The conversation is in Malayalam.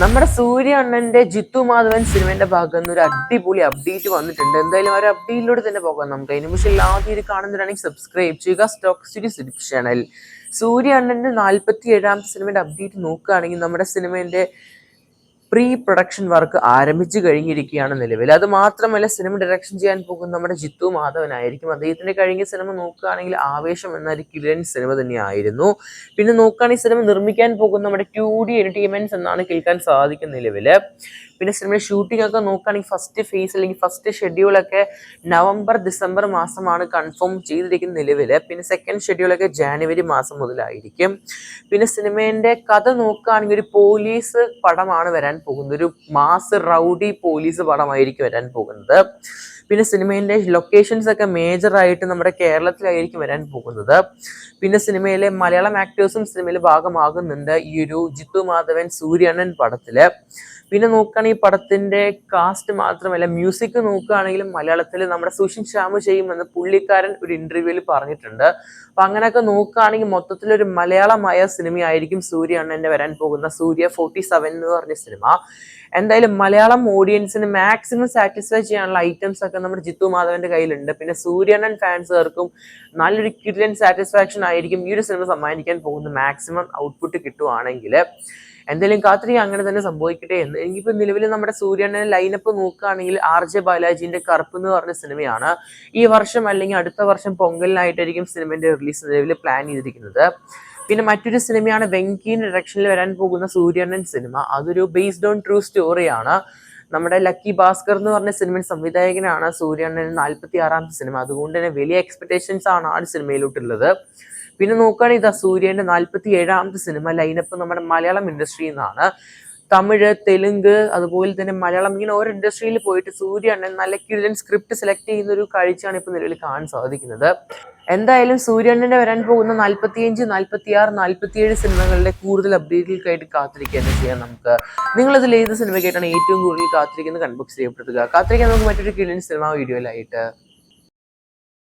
നമ്മുടെ സൂര്യണ്ണന്റെ ജിത്തു മാധവൻ സിനിമന്റെ ഭാഗത്ത് നിന്ന് ഒരു അടിപൊളി അപ്ഡേറ്റ് വന്നിട്ടുണ്ട്. എന്തായാലും ഒരു അപ്ഡേറ്റിലൂടെ തന്നെ പോകാം നമുക്ക്. അതിന് പക്ഷേ ആദ്യം ഇത് കാണുന്നവരാണെങ്കിൽ സബ്സ്ക്രൈബ് ചെയ്യുക സ്റ്റോക്ക് സിലിപ്പ് ചാനൽ സൂര്യ അണ്ണന്റെ നാൽപ്പത്തി ഏഴാമത്തെ സിനിമയുടെ അപ്ഡേറ്റ് നോക്കുകയാണെങ്കിൽ നമ്മുടെ സിനിമേന്റെ പ്രീ പ്രൊഡക്ഷൻ വർക്ക് ആരംഭിച്ചു കഴിഞ്ഞിരിക്കുകയാണ് നിലവിൽ. അത് മാത്രമല്ല സിനിമ ഡയറക്ഷൻ ചെയ്യാൻ പോകുന്ന നമ്മുടെ ജിത്തു മാധവനായിരിക്കും. അദ്ദേഹത്തിന്റെ കഴിഞ്ഞ സിനിമ നോക്കുകയാണെങ്കിൽ ആവേശം എന്നൊരു സിനിമ തന്നെയായിരുന്നു. പിന്നെ നോക്കുകയാണെങ്കിൽ സിനിമ നിർമ്മിക്കാൻ പോകുന്ന നമ്മുടെ ടു ഡി എന്റർടൈൻമെന്റ്സ് എന്നാണ് കേൾക്കാൻ സാധിക്കുന്ന നിലവിൽ. പിന്നെ സിനിമയുടെ ഷൂട്ടിംഗ് ഒക്കെ നോക്കുകയാണെങ്കിൽ ഫസ്റ്റ് ഫേസ് അല്ലെങ്കിൽ ഫസ്റ്റ് ഷെഡ്യൂളൊക്കെ നവംബർ ഡിസംബർ മാസമാണ് കൺഫേം ചെയ്തിരിക്കുന്ന നിലവിൽ പിന്നെ സെക്കൻഡ് ഷെഡ്യൂളൊക്കെ ജാനുവരി മാസം മുതലായിരിക്കും. പിന്നെ സിനിമേന്റെ കഥ നോക്കുകയാണെങ്കിൽ ഒരു പോലീസ് പടമാണ് വരാൻ പോകുന്നത്. ഒരു മാസ് റൗഡി പോലീസ് പടമായിരിക്കും വരാൻ പോകുന്നത്. പിന്നെ സിനിമയിലെ ലൊക്കേഷൻസ് ഒക്കെ മേജർ ആയിട്ട് നമ്മുടെ കേരളത്തിലായിരിക്കും വരാൻ പോകുന്നത്. പിന്നെ സിനിമയിലെ മലയാളം ആക്ടേഴ്സും സിനിമയിൽ ഭാഗമാകുന്നുണ്ട് ഈ ഒരു ജിത്തു മാധവൻ സൂര്യണ്ണൻ പടത്തിൽ. പിന്നെ നോക്കുകയാണെങ്കിൽ ഈ പടത്തിന്റെ കാസ്റ്റ് മാത്രമല്ല മ്യൂസിക് നോക്കുകയാണെങ്കിലും മലയാളത്തിൽ നമ്മുടെ സുഷിൻ ശ്യാമു ചെയ്യുമെന്ന് പുള്ളിക്കാരൻ ഒരു ഇന്റർവ്യൂവിൽ പറഞ്ഞിട്ടുണ്ട്. അപ്പൊ അങ്ങനെയൊക്കെ നോക്കുകയാണെങ്കിൽ മൊത്തത്തിലൊരു മലയാളമായ സിനിമയായിരിക്കും സൂര്യ അണ്ണന്റെ വരാൻ പോകുന്ന സൂര്യ ഫോർട്ടി സെവൻ എന്ന് പറഞ്ഞ സിനിമ. എന്തായാലും മലയാളം ഓഡിയൻസിന് മാക്സിമം സാറ്റിസ്ഫൈ ചെയ്യാനുള്ള ഐറ്റംസ് ഒക്കെ നമ്മുടെ ജിത്തു മാധവന്റെ കയ്യിലുണ്ട്. പിന്നെ സൂര്യണ്ണൻ ഫാൻസുകാർക്കും നല്ലൊരു കിഡിലൻ സാറ്റിസ്ഫാക്ഷൻ ആയിരിക്കും ഈ ഒരു സിനിമ സമ്മാനിക്കാൻ പോകുന്ന മാക്സിമം ഔട്ട്പുട്ട് കിട്ടുവാണെങ്കിൽ എന്തെങ്കിലും കാത്തിരി അങ്ങനെ തന്നെ സംഭവിക്കട്ടെ എന്ന്. എനിക്കിപ്പോൾ നിലവിൽ നമ്മുടെ സൂര്യണ്ണൻ ലൈനപ്പ് നോക്കുകയാണെങ്കിൽ ആർ ജെ ബാലാജിന്റെ കറുപ്പ് എന്ന് പറഞ്ഞ സിനിമയാണ് ഈ വർഷം അല്ലെങ്കിൽ അടുത്ത വർഷം പൊങ്കലിനായിട്ടായിരിക്കും സിനിമയുടെ റിലീസ് നിലവിൽ പ്ലാൻ ചെയ്തിരിക്കുന്നത്. പിന്നെ മറ്റൊരു സിനിമയാണ് വെങ്കിൻ ഡയറക്ഷനിൽ വരാൻ പോകുന്ന സൂര്യണ്ണൻ സിനിമ അതൊരു ബേസ്ഡ് ഓൺ ട്രൂ സ്റ്റോറിയാണ് നമ്മുടെ ലക്കി ഭാസ്കർ എന്ന് പറഞ്ഞ സിനിമ സംവിധായകനാണ് സൂര്യണ്ണൻ നാൽപ്പത്തി ആറാമത്തെ സിനിമ. അതുകൊണ്ട് തന്നെ വലിയ എക്സ്പെക്ടേഷൻസ് ആണ് ആ സിനിമയിലോട്ടുള്ളത്. പിന്നെ നോക്കുകയാണെങ്കിൽ ഇതാ സൂര്യന്റെ നാൽപ്പത്തി ഏഴാമത്തെ സിനിമ ലൈനപ്പ് നമ്മുടെ മലയാളം ഇൻഡസ്ട്രിയിൽ നിന്നാണ്. തമിഴ് തെലുങ്ക് അതുപോലെ തന്നെ മലയാളം ഇങ്ങനെ ഓരോ ഇൻഡസ്ട്രിയിൽ പോയിട്ട് സൂര്യ അണ്ണൻ നല്ല കിഴൻ സ്ക്രിപ്റ്റ് സെലക്ട് ചെയ്യുന്ന ഒരു കാഴ്ചയാണ് ഇപ്പോൾ നിലവിൽ കാണാൻ സാധിക്കുന്നത്. എന്തായാലും സൂര്യണ്ണന്റെ വരാൻ പോകുന്ന നാൽപ്പത്തിയഞ്ച് നാൽപ്പത്തി ആറ് നാൽപ്പത്തിയേഴ് സിനിമകളുടെ കൂടുതൽ അപ്ഡേറ്റുകൾക്കായിട്ട് കാത്തിരിക്കുക തന്നെ ചെയ്യാം നമുക്ക്. നിങ്ങൾ അതിൽ ഏത് സിനിമയ്ക്കായിട്ടാണ് ഏറ്റവും കൂടുതൽ കാത്തിരിക്കുന്നത്? കൺബോക്സ് ചെയ്യപ്പെടുത്തുക കാത്തിരിക്കാൻ നമുക്ക് മറ്റൊരു കിഴൻ സിനിമ വീഡിയോയിലായിട്ട്